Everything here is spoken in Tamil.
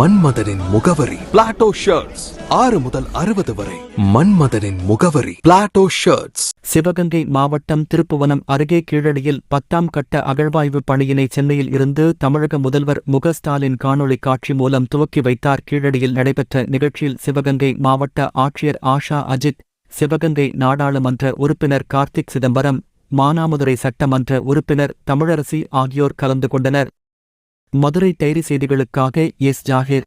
மன்மதனின் முகவரி. பிளாட்டோ ஷர்ட்ஸ் ஆறு முதல் அறுபது வரை. மன்மதனின் முகவரி. பிளாட்டோ ஷர்ட்ஸ் சிவகங்கை மாவட்டம் திருப்புவனம் அருகே கீழடியில் பத்தாம் கட்ட அகழ்வாய்வு பணியினை சென்னையில் இருந்து தமிழக முதல்வர் முக ஸ்டாலின் காணொளி காட்சி மூலம் துவக்கி வைத்தார். கீழடியில் நடைபெற்ற நிகழ்ச்சியில் சிவகங்கை மாவட்ட ஆட்சியர் ஆஷா அஜித் சிவகங்கை நாடாளுமன்ற உறுப்பினர் கார்த்திக் சிதம்பரம் மானாமதுரை சட்டமன்ற உறுப்பினர் தமிழரசி ஆகியோர் கலந்து கொண்டனர். மதுரை டைரி செய்திகளுக்காக S Zakir.